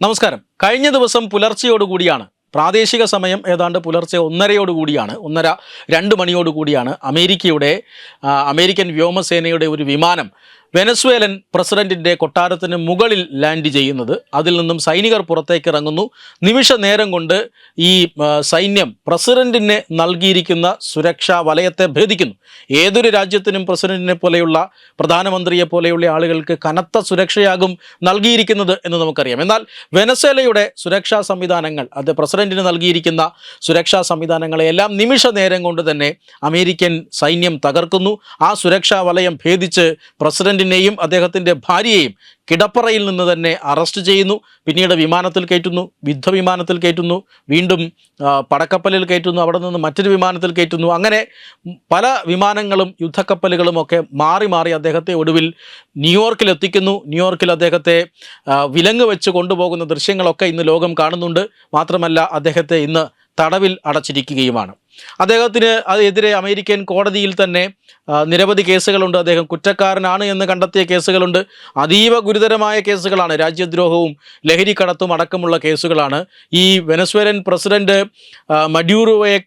നമസ്കാരം. കഴിഞ്ഞ ദിവസം പുലർച്ചയോടുകൂടിയാണ് പ്രാദേശിക സമയം ഏതാണ്ട് പുലർച്ചെ ഒന്നരയോടുകൂടിയാണ് ഒന്നര രണ്ട് മണിയോടുകൂടിയാണ് അമേരിക്കയുടെ അമേരിക്കൻ വ്യോമസേനയുടെ ഒരു വിമാനം വെനസ്വേലൻ പ്രസിഡന്റിന്റെ കൊട്ടാരത്തിന് മുകളിൽ ലാൻഡ് ചെയ്യുന്നത്. അതിൽ നിന്നും സൈനികർ പുറത്തേക്ക് ഇറങ്ങുന്നു. നിമിഷ നേരം കൊണ്ട് ഈ സൈന്യം പ്രസിഡന്റിന് നൽകിയിരിക്കുന്ന സുരക്ഷാ വലയത്തെ ഭേദിക്കുന്നു. ഏതൊരു രാജ്യത്തിനും പ്രസിഡന്റിനെ പോലെയുള്ള പ്രധാനമന്ത്രിയെ പോലെയുള്ള ആളുകൾക്ക് കനത്ത സുരക്ഷയാകും നൽകിയിരിക്കുന്നത് എന്ന് നമുക്കറിയാം. എന്നാൽ വെനസ്വേലയുടെ സുരക്ഷാ സംവിധാനങ്ങൾ അത് പ്രസിഡന്റിന് നൽകിയിരിക്കുന്ന സുരക്ഷാ സംവിധാനങ്ങളെല്ലാം നിമിഷ നേരം കൊണ്ട് തന്നെ അമേരിക്കൻ സൈന്യം തകർക്കുന്നു. ആ സുരക്ഷാ വലയം ഭേദിച്ച് പ്രസിഡന്റിനെയും അദ്ദേഹത്തിന്റെ ഭാര്യയെയും കിടപ്പറയിൽ നിന്ന് തന്നെ അറസ്റ്റ് ചെയ്യുന്നു. പിന്നീട് വിമാനത്തിൽ കയറ്റുന്നു യുദ്ധ വിമാനത്തിൽ കയറ്റുന്നു വീണ്ടും പടക്കപ്പലിൽ കയറ്റുന്നു അവിടെ നിന്ന് മറ്റൊരു വിമാനത്തിൽ കയറ്റുന്നു. അങ്ങനെ പല വിമാനങ്ങളും യുദ്ധക്കപ്പലുകളും ഒക്കെ മാറി മാറി അദ്ദേഹത്തെ ഒടുവിൽ ന്യൂയോർക്കിൽ എത്തിക്കുന്നു. ന്യൂയോർക്കിൽ അദ്ദേഹത്തെ വിലങ്ങ് വെച്ച് കൊണ്ടുപോകുന്ന ദൃശ്യങ്ങളൊക്കെ ഇന്ന് ലോകം കാണുന്നുണ്ട്. മാത്രമല്ല അദ്ദേഹത്തെ ഇന്ന് തടവിൽ അടച്ചിരിക്കുകയുമാണ്. അദ്ദേഹത്തിന് അതെതിരെ അമേരിക്കൻ കോടതിയിൽ തന്നെ നിരവധി കേസുകളുണ്ട്. അദ്ദേഹം കുറ്റക്കാരനാണ് എന്ന് കണ്ടെത്തിയ കേസുകളുണ്ട്. അതീവ ഗുരുതരമായ കേസുകളാണ്. രാജ്യദ്രോഹവും ലഹരിക്കടത്തും അടക്കമുള്ള കേസുകളാണ്. ഈ വെനസ്വേലൻ പ്രസിഡന്റ് മഡ്യൂറോയെ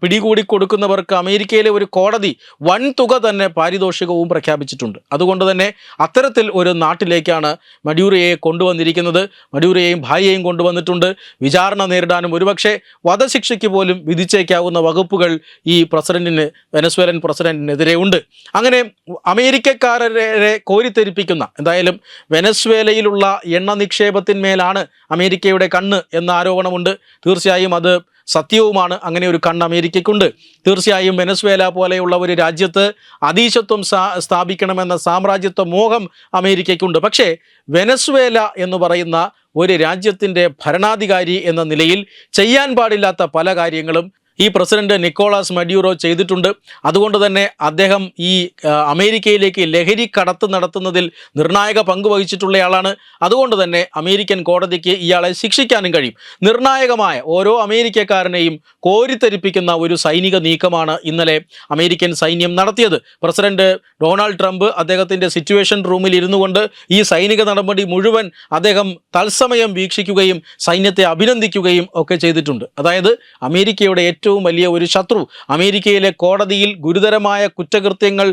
പിടികൂടി കൊടുക്കുന്നവർക്ക് അമേരിക്കയിലെ ഒരു കോടതി വൻ തുക തന്നെ പാരിതോഷികവും പ്രഖ്യാപിച്ചിട്ടുണ്ട്. അതുകൊണ്ട് തന്നെ അത്തരത്തിൽ ഒരു നാട്ടിലേക്കാണ് മഡ്യൂറിയയെ കൊണ്ടുവന്നിരിക്കുന്നത്. മഡ്യൂറയെയും ഭാര്യയെയും കൊണ്ടുവന്നിട്ടുണ്ട്. വിചാരണ നേരിടാനും ഒരുപക്ഷെ വധശിക്ഷയ്ക്ക് പോലും വിധിച്ചേക്കാവുന്ന വകുപ്പുകൾ ഈ പ്രസിഡന്റിന് വെനസ്വേലൻ പ്രസിഡന്റിനെതിരെ ഉണ്ട്. അങ്ങനെ അമേരിക്കക്കാരെ കോരിത്തെരിപ്പിക്കുന്ന എന്തായാലും വെനസ്വേലയിലുള്ള എണ്ണ നിക്ഷേപത്തിന്മേലാണ് അമേരിക്കയുടെ കണ്ണ് എന്ന ആരോപണമുണ്ട്. തീർച്ചയായും അത് സത്യവുമാണ്. അങ്ങനെ ഒരു കണ്ണ് അമേരിക്കയ്ക്കുണ്ട്. തീർച്ചയായും വെനസ്വേല പോലെയുള്ള ഒരു രാജ്യത്ത് അതീശത്വം സ്ഥാ സ്ഥാപിക്കണമെന്ന സാമ്രാജ്യത്വ മോഹം അമേരിക്കയ്ക്കുണ്ട്. പക്ഷേ വെനസ്വേല എന്ന് പറയുന്ന ഒരു രാജ്യത്തിന്റെ ഭരണാധികാരി എന്ന നിലയിൽ ചെയ്യാൻ പാടില്ലാത്ത പല കാര്യങ്ങളും ഈ പ്രസിഡന്റ് നിക്കോളാസ് മഡ്യൂറോ ചെയ്തിട്ടുണ്ട്. അതുകൊണ്ട് തന്നെ അദ്ദേഹം ഈ അമേരിക്കയിലേക്ക് ലഹരി കടത്ത് നടത്തുന്നതിൽ നിർണായക പങ്ക് വഹിച്ചിട്ടുള്ളയാളാണ്. അതുകൊണ്ട് തന്നെ അമേരിക്കൻ കോടതിക്ക് ഇയാളെ ശിക്ഷിക്കാനും കഴിയും. നിർണായകമായ ഓരോ അമേരിക്കക്കാരനെയും കോരിത്തെരിപ്പിക്കുന്ന ഒരു സൈനിക നീക്കമാണ് ഇന്നലെ അമേരിക്കൻ സൈന്യം നടത്തിയത്. പ്രസിഡന്റ് ഡൊണാൾഡ് ട്രംപ് അദ്ദേഹത്തിന്റെ സിറ്റുവേഷൻ റൂമിൽ ഇരുന്നു കൊണ്ട് ഈ സൈനിക നടപടി മുഴുവൻ അദ്ദേഹം തത്സമയം വീക്ഷിക്കുകയും സൈന്യത്തെ അഭിനന്ദിക്കുകയും ഒക്കെ ചെയ്തിട്ടുണ്ട്. അതായത് അമേരിക്കയുടെ ഏറ്റവും വലിയ ഒരു ശത്രു. അമേരിക്കയിലെ കോടതിയിൽ ഗുരുതരമായ കുറ്റകൃത്യങ്ങൾ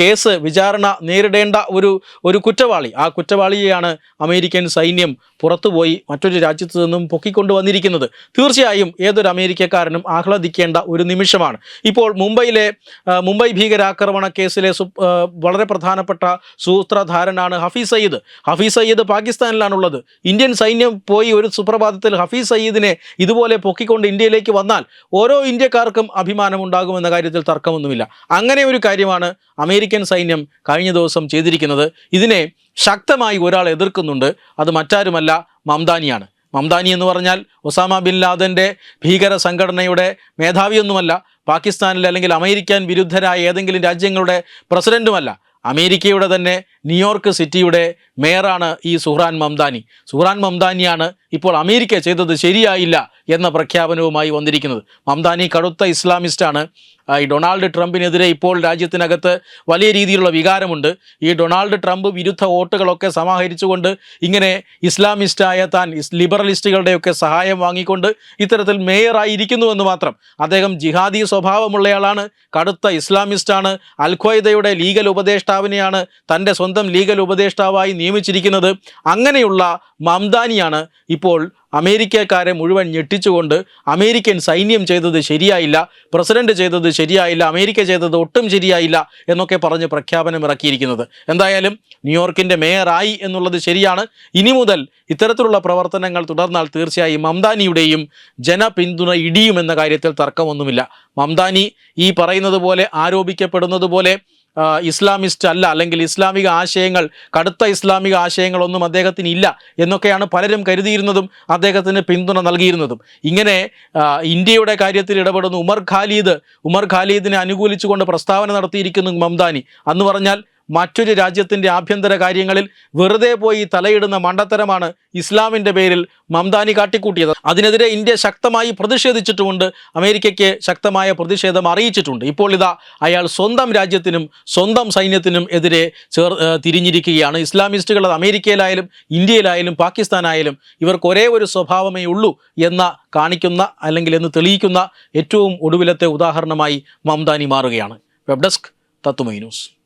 കേസ് വിചാരണ നേരിടേണ്ട ഒരു ഒരു കുറ്റവാളി. ആ കുറ്റവാളിയെയാണ് അമേരിക്കൻ സൈന്യം പുറത്തുപോയി മറ്റൊരു രാജ്യത്തു നിന്നും പൊക്കിക്കൊണ്ടു വന്നിരിക്കുന്നത്. തീർച്ചയായും ഏതൊരു അമേരിക്കക്കാരനും ആഹ്ലാദിക്കേണ്ട ഒരു നിമിഷമാണ്. ഇപ്പോൾ മുംബൈയിലെ മുംബൈ ഭീകരാക്രമണ കേസിലെ വളരെ പ്രധാനപ്പെട്ട സൂത്രധാരനാണ് ഹഫീസ് സയ്യിദ്. ഹഫീസ് സയ്യിദ് പാകിസ്ഥാനിലാണുള്ളത്. ഇന്ത്യൻ സൈന്യം പോയി ഒരു സുപ്രഭാതത്തിൽ ഹഫീസ് സയ്യിദിനെ ഇതുപോലെ പൊക്കിക്കൊണ്ട് ഇന്ത്യയിലേക്ക് വന്നാൽ ഓരോ ഇന്ത്യക്കാർക്കും അഭിമാനമുണ്ടാകുമെന്ന കാര്യത്തിൽ തർക്കമൊന്നുമില്ല. അങ്ങനെ ഒരു കാര്യമാണ് അമേരിക്കൻ സൈന്യം കഴിഞ്ഞ ദിവസം ചെയ്തിരിക്കുന്നത്. ഇതിനെ ശക്തമായി ഒരാൾ എതിർക്കുന്നുണ്ട്. അത് മറ്റാരുമല്ല മംദാനിയാണ്. മംദാനി എന്ന് പറഞ്ഞാൽ ഒസാമ ബിൻ ലാദന്റെ ഭീകര സംഘടനയുടെ മേധാവിയൊന്നുമല്ല. പാകിസ്ഥാനിൽ അല്ലെങ്കിൽ അമേരിക്കൻ വിരുദ്ധരായ ഏതെങ്കിലും രാജ്യങ്ങളുടെ പ്രസിഡന്റുമല്ല അമേരിക്കയുടെ തന്നെ ന്യൂയോർക്ക് സിറ്റിയുടെ മേയറാണ് ഈ സുഹ്റാൻ മംദാനി. സുഹ്റാൻ മംദാനിയാണ് ഇപ്പോൾ അമേരിക്ക ചെയ്തത് ശരിയായില്ല എന്ന പ്രഖ്യാപനവുമായി വന്നിരിക്കുന്നത്. മംദാനി കടുത്ത ഇസ്ലാമിസ്റ്റാണ്. ഈ ഡൊണാൾഡ് ട്രംപിനെതിരെ ഇപ്പോൾ രാജ്യത്തിനകത്ത് വലിയ രീതിയിലുള്ള വികാരമുണ്ട്. ഈ ഡൊണാൾഡ് ട്രംപ് വിരുദ്ധ വോട്ടുകളൊക്കെ സമാഹരിച്ചുകൊണ്ട് ഇങ്ങനെ ഇസ്ലാമിസ്റ്റായ താൻ ലിബറലിസ്റ്റുകളുടെയൊക്കെ സഹായം വാങ്ങിക്കൊണ്ട് ഇത്തരത്തിൽ മേയറായിരിക്കുന്നുവെന്ന് മാത്രം. അദ്ദേഹം ജിഹാദി സ്വഭാവമുള്ളയാളാണ് കടുത്ത ഇസ്ലാമിസ്റ്റാണ്. അൽ ഖ്വയ്ദയുടെ ലീഗൽ ഉപദേഷ്ടാവിനെയാണ് തന്റെ സ്വന്തം ലീഗൽ ഉപദേഷ്ടാവായി നിയമിച്ചിരിക്കുന്നത്. അങ്ങനെയുള്ള മംദാനിയാണ് ഇപ്പോൾ അമേരിക്കക്കാരെ മുഴുവൻ ഞെട്ടിച്ചുകൊണ്ട് അമേരിക്കൻ സൈന്യം ചെയ്തത് ശരിയായില്ല പ്രസിഡന്റ് ചെയ്തത് ശരിയായില്ല അമേരിക്ക ചെയ്തത് ഒട്ടും ശരിയായില്ല എന്നൊക്കെ പറഞ്ഞ് പ്രഖ്യാപനം ഇറക്കിയിരിക്കുന്നത്. എന്തായാലും ന്യൂയോർക്കിന്റെ മേയറായി എന്നുള്ളത് ശരിയാണ്. ഇനി മുതൽ ഇത്തരത്തിലുള്ള പ്രവർത്തനങ്ങൾ തുടർന്നാൽ തീർച്ചയായും മംദാനിയുടെയും ജനപിന്തുണ ഇടിയുമെന്ന കാര്യത്തിൽ തർക്കമൊന്നുമില്ല. മംദാനി ഈ പറയുന്നത് പോലെ ആരോപിക്കപ്പെടുന്നത് പോലെ ഇസ്ലാമിസ്റ്റ് അല്ല അല്ലെങ്കിൽ ഇസ്ലാമിക ആശയങ്ങൾ കടുത്ത ഇസ്ലാമിക ആശയങ്ങളൊന്നും അദ്ദേഹത്തിന് ഇല്ല എന്നൊക്കെയാണ് പലരും കരുതിയിരുന്നതും അദ്ദേഹത്തിന് പിന്തുണ നൽകിയിരുന്നതും. ഇങ്ങനെ ഇന്ത്യയുടെ കാര്യത്തിൽ ഇടപെടുന്ന ഉമർ ഖാലിദ് ഉമർ ഖാലിദിനെ അനുകൂലിച്ചുകൊണ്ട് പ്രസ്താവന നടത്തിയിരിക്കുന്നു മംദാനി. അന്ന് പറഞ്ഞാൽ മറ്റൊരു രാജ്യത്തിന്റെ ആഭ്യന്തര കാര്യങ്ങളിൽ വെറുതെ പോയി തലയിടുന്ന മണ്ടത്തരമാണ് ഇസ്ലാമിന്റെ പേരിൽ മംദാനി കാട്ടിക്കൂട്ടിയത്. അതിനെതിരെ ഇന്ത്യ ശക്തമായി പ്രതിഷേധിച്ചിട്ടുമുണ്ട്. അമേരിക്കയ്ക്ക് ശക്തമായ പ്രതിഷേധം അറിയിച്ചിട്ടുണ്ട്. ഇപ്പോൾ ഇതാ അയാൾ സ്വന്തം രാജ്യത്തിനും സ്വന്തം സൈന്യത്തിനും എതിരെ ചേർ തിരിഞ്ഞിരിക്കുകയാണ്. ഇസ്ലാമിസ്റ്റുകൾ അത് അമേരിക്കയിലായാലും ഇന്ത്യയിലായാലും പാകിസ്ഥാനായാലും ഇവർക്ക് ഒരേ ഒരു സ്വഭാവമേ ഉള്ളൂ എന്ന കാണിക്കുന്ന അല്ലെങ്കിൽ എന്ന് തെളിയിക്കുന്ന ഏറ്റവും ഒടുവിലത്തെ ഉദാഹരണമായി മംദാനി മാറുകയാണ്. വെബ് ഡെസ്ക് തത്തുമൈ ന്യൂസ്.